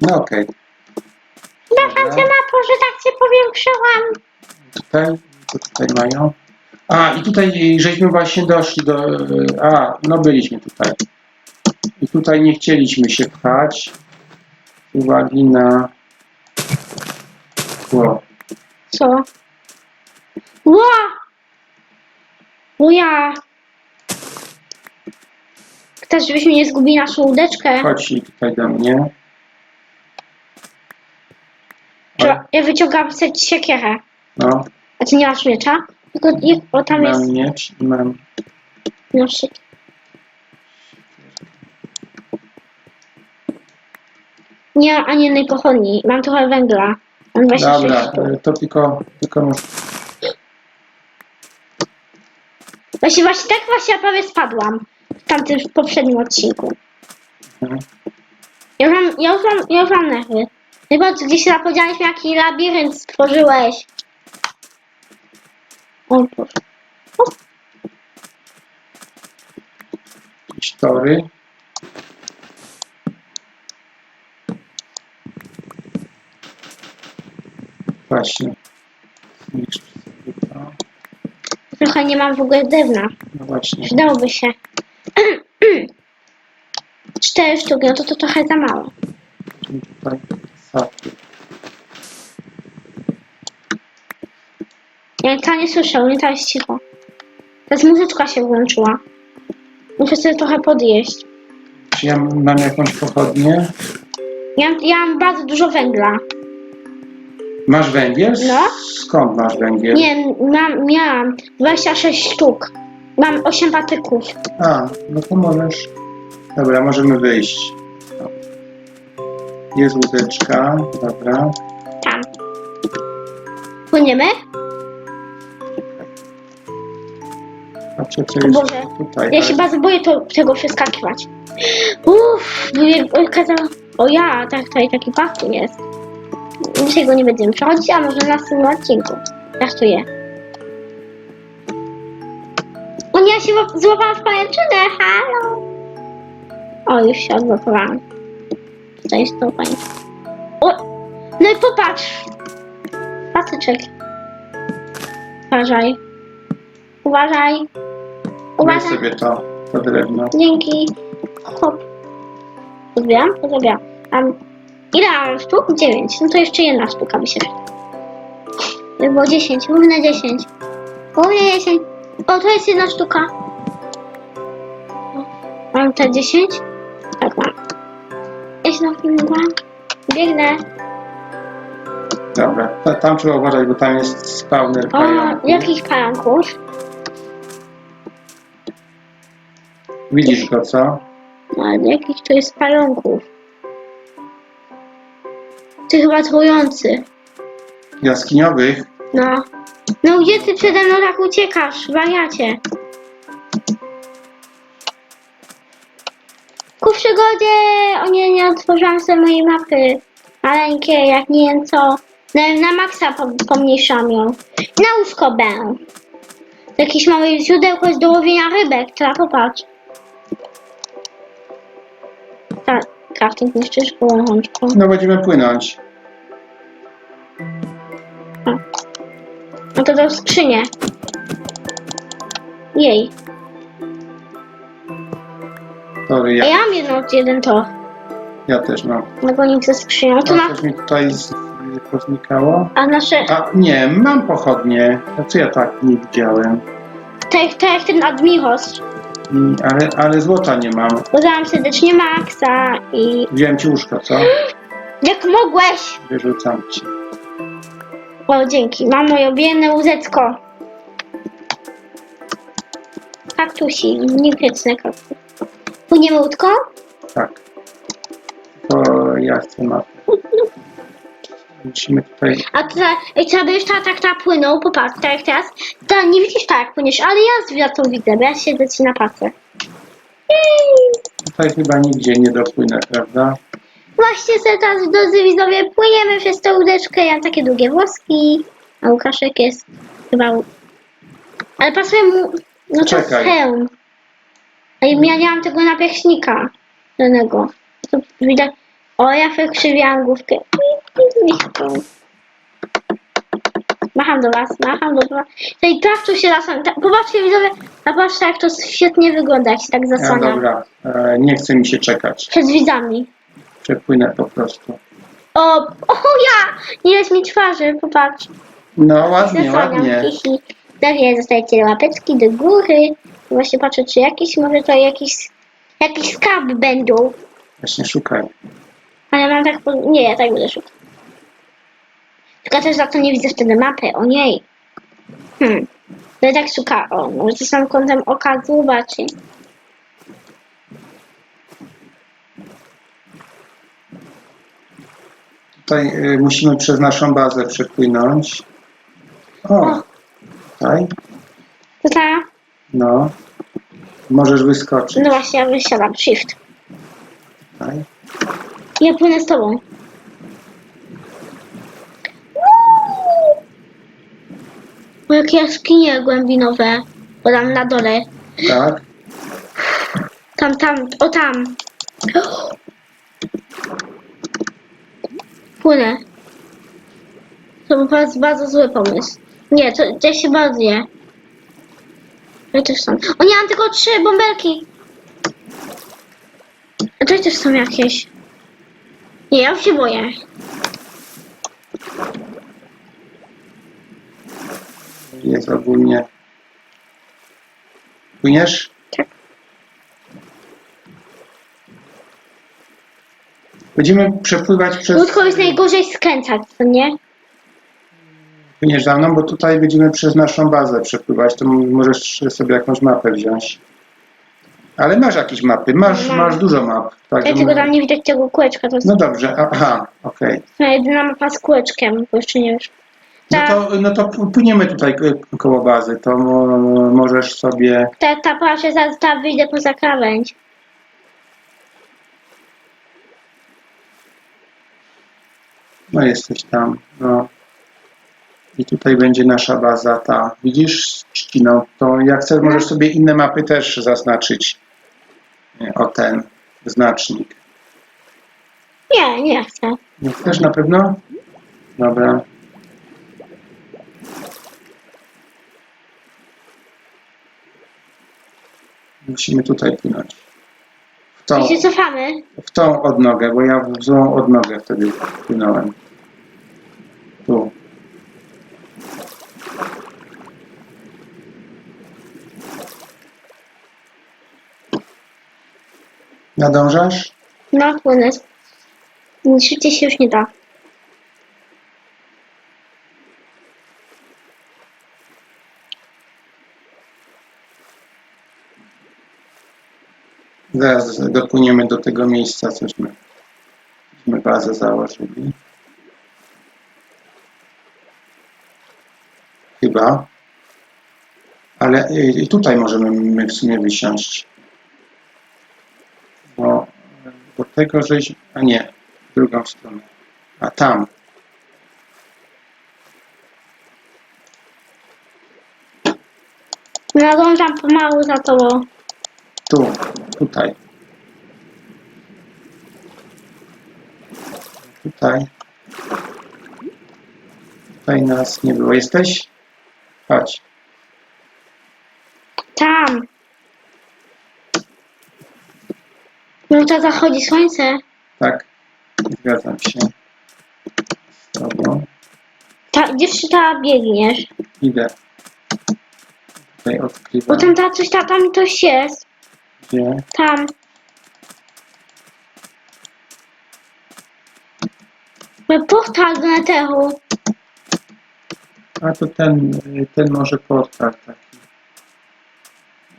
No okej. Na tamtym mapą, że tak się powiększyłam. Tutaj, co tutaj mają? A, i tutaj żeśmy właśnie doszli do... A, no byliśmy tutaj. I tutaj nie chcieliśmy się pchać. Z uwagi na... Ło. Co? Ła! Łuja! Chcesz, żebyśmy nie zgubili naszą łódeczkę? Chodź tutaj do mnie. Że Ja wyciągam sobie siekierę. No, A ty nie masz miecza? Tylko nie, bo tam jest mam miecz i mam... nasz... Nie mam ani jednej pochodni. Mam trochę węgla. Mam 26 Dobra, sztuk. e, to tylko, tylko muszę... Właśnie, właśnie tak właśnie ja prawie spadłam. Tamtym w poprzednim odcinku. Mhm. Ja już mam, ja już mam, ja już mam nerwy. Chyba gdzieś zapowiedziałeś mi jaki labirynt stworzyłeś. O Boże. jakieś tory. Właśnie. Zniszcz sobie to. Trochę nie mam w ogóle drewna. No właśnie. Przydałoby się. Sztuki, no to to trochę za mało. Ja to nie słyszę, nie to jest cicho. Teraz muzyczka się włączyła. Muszę sobie trochę podjeść. Czy ja mam jakąś pochodnię? Ja, ja mam bardzo dużo węgla. Masz węgiel? No. Skąd masz węgiel? Nie, mam, miałam 26 sztuk. Mam 8 patyków. A, no to możesz. Dobra, możemy wyjść. Jest łódeczka, dobra. Tam. Płyniemy? Patrzę, co jest Boże. tutaj. Ja ale- się bardzo boję to, tego przeskakiwać. Uff, bo jak okazał... O ja, tak, tutaj taki pastu jest. Dzisiaj go nie będziemy przechodzić, a może na następnym odcinku. Testuję. O nie, ja się łap- złapałam w pajęczynę, halo! O, już się odblokowałam. Tutaj jest to pajęczynę. O! No i popatrz! Patyczek. Uważaj. Uważaj. Weź Uważaj. sobie to, to drewno. Dzięki. Hop. Pozbieram? Pozbieram. Mam... Ile mam sztuk? 9. No to jeszcze jedna sztuka by się przyda. By było 10. Równe 10. Równe 10. O, to jest jedna sztuka. Mam te 10? Tak mam. Jest na chwilę. Biegnę. Dobra, ta, tam trzeba uważać, bo tam jest spawner O, pająków. jakichś pająków. Widzisz go, co? No, ale jakiś to jest pająków. Ty chyba trujący. Jaskiniowych. No. No gdzie ty przede mną tak uciekasz, wariacie? Przygodzie! O nie, nie otworzyłam sobie mojej mapy. Maleńkie, jak nie wiem co. Na, na maksa po- pomniejszam ją. Na łóżko będę. Jakieś małe źródełko jest do łowienia rybek, trzeba popatrz. Tak, crafting niszczysz połączką. No będziemy płynąć. No to do skrzynię. Jej. Ja, ja mam jedno, jeden to. ja też mam. Nagonik ze skrzynią. To A coś mi tutaj z, poznikało. A nasze... A nie, mam pochodnie. A co ja tak nie widziałem? Tak, tak jak ten Admiros. I, ale, ale złota nie mam. Dodałam serdecznie Maxa i... Wziąłem ci łóżko, co? Jak mogłeś? Wyrzucam ci. O, dzięki. Mam moje biedne łóżeczko. Kaktusi. Niewieczne kaktusy. Płyniemy łódką? Tak. To ja chcę mapę. Musimy tutaj... A to trzeba by już tak, tak, tak płynął, popatrz, tak jak teraz. Ta, nie widzisz tak jak płyniesz, ale ja z to widzę, bo ja siedzę ci na. Jej! Tutaj chyba nigdzie nie dopłynę, prawda? Właśnie sobie teraz, drodzy widzowie, płyniemy przez tę łódeczkę. Ja mam takie długie włoski, a Łukaszek jest chyba... Ale pasuje mu... No to Czekaj. hełm. A ja nie mam tego napierśnika żadnego. tu widać. O, ja wykrzywiłam główkę. Macham do was, macham do was. Tej krawczu się zasłania. Popatrzcie widzowie, zobaczcie jak to świetnie wygląda, jak się tak No zasłania. dobra, e, nie chce mi się czekać. Przed widzami. Przepłynę po prostu. O, o ja! Nie jest mi twarzy, popatrz. No ładnie, Zasłaniam, ładnie. hihi. Dawie, zostajecie łapeczki do góry. Właśnie patrzę, czy jakiś, może to jakiś, jakiś skarb będą. Właśnie szukaj. Ale mam tak, po- nie, ja tak będę szukał. Tylko też za to nie widzę wtedy mapy, o niej. Hmm. Ja tak szuka, o, może to sam kątem oka zobaczy. Tutaj y, musimy przez naszą bazę przepłynąć. O, O. tutaj. To ta, No. Możesz wyskoczyć. no właśnie, ja wysiadam, shift. Tutaj. Ja płynę z tobą. O, jakie jaskinie głębinowe. Bo tam na dole. Tak. Tam, tam, o tam. Płynę. To był bardzo, bardzo zły pomysł. Nie, to ja się bawię. Ja też są. O nie, mam tylko trzy bąbelki. A tutaj też są jakieś. Nie, ja już się boję. Jest ogólnie. Płyniesz? Tak. Będziemy przepływać przez. Łódką jest najgorzej skręcać, co nie? Płyniesz za mną, bo tutaj będziemy przez naszą bazę przepływać. To możesz sobie jakąś mapę wziąć. Ale masz jakieś mapy, masz, Mam. masz dużo map. Tak, Ja tylko tam nie widać tego kółeczka, to jest No dobrze, aha, okej. moja jedyna mapa z kółeczkiem, bo jeszcze nie wiesz. No Tak. to, no to płyniemy tutaj ko- koło bazy, to mo- możesz sobie. Ta, ta patrzę, zaraz ta wyjdę poza krawędź. No jesteś tam, no. I tutaj będzie nasza baza ta. Widzisz z trzciną? To jak chcesz, możesz sobie inne mapy też zaznaczyć. O ten znacznik. Nie, nie chcę. Nie chcesz na pewno? Dobra. Musimy tutaj płynąć. W tą, My się cofamy. w tą odnogę, bo ja w złą odnogę wtedy płynąłem. Tu. Nadążasz? No, płynę. Szybciej się już nie da. Zaraz dopłyniemy do tego miejsca, cośmy żeśmy bazę założyli. Chyba. Ale y, i tutaj możemy my w sumie wysiąść. Bo, bo tego żeś... A nie, w drugą stronę. A tam. Nadążam pomału za tobą. Tu, tutaj. Tutaj. Tutaj nas nie było. Jesteś? Chodź. Tam. No to zachodzi słońce. Tak? Zgadzam się. Z tobą. Ta, gdzie ta biegniesz? Idę. Tutaj Bo odkrywam. tam ta coś, ta, tam coś jest. Gdzie? Tam. Mój portal do Netheru. A to ten, ten może portal taki.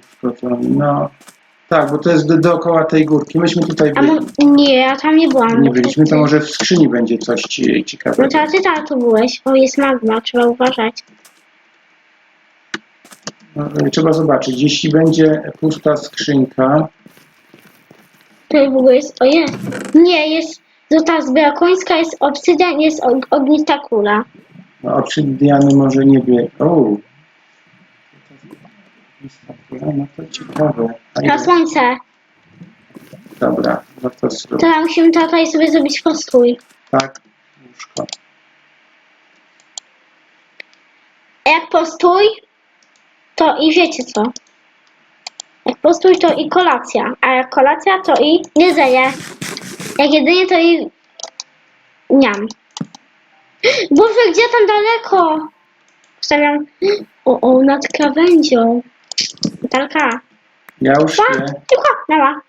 Uszkodzony. No. Tak, bo to jest do, dookoła tej górki. Myśmy tutaj A byli. mo- nie, ja tam nie byłam. Nie byliśmy, to może w skrzyni będzie coś ci- No ciekawego. to ty tam tu byłeś. O, jest magma, trzeba uważać. No, Trzeba zobaczyć. Jeśli będzie pusta skrzynka, Tutaj w ogóle jest, o jest. Nie, jest złota zbroja końska, jest obsydian, jest og- ognista kula. no, obsydiany może nie wie. O. No to ciekawe. A Na ile- słońce. Dobra, No to zrób. Teraz musimy tutaj sobie zrobić postój. Tak. Łóżko. A jak postój, to i wiecie co? Jak postój, to i kolacja. A jak kolacja, to i jedzenie. Jak jedynie, to i niam. Boże, gdzie tam daleko? Stawiam. O, o, nad krawędzią. Natalka. Ja już Pa, nie. cicho, mama.